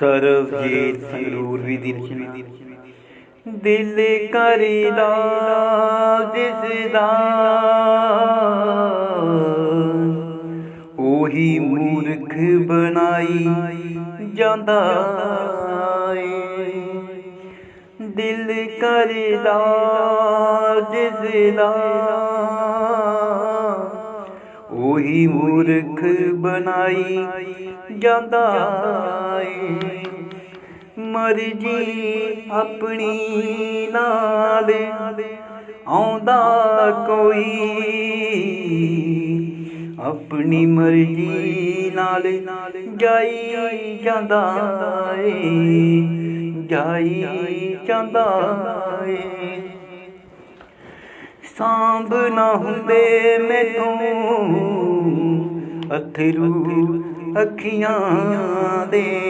ਸਰਬਜੀਤ ਸੰਗਰੂਰ ਵੀ ਦੀ ਰਚਨਾ ਦਿਲ ਕਰਦਾ ਜਿਸ ਦਾ ਉਹੀ ਮੂਰਖ ਬਣਾਈ ਜਾਂਦਾ ਏ। ਦਿਲ ਕਰਦਾ ਜਿਸ ਦਾ ਉਹੀ ਮੂਰਖ ਬਣਾਈ ਜਾਂਦਾ ਮਰਜ਼ੀ ਆਪਣੀ ਨਾਲ ਆਉਂਦਾ ਕੋਈ। ਆਪਣੀ ਮਰਜ਼ੀ ਨਾਲ ਜਾਈ ਜਾਂਦਾ ਏ, ਜਾਈ ਜਾਂਦਾ ਏ। ਸਾਂਭ ਨਾ ਹੁੰਦੇ ਮੈਥੋਂ ਅਥਰੂ ਅੱਖੀਆਂ ਦੇ।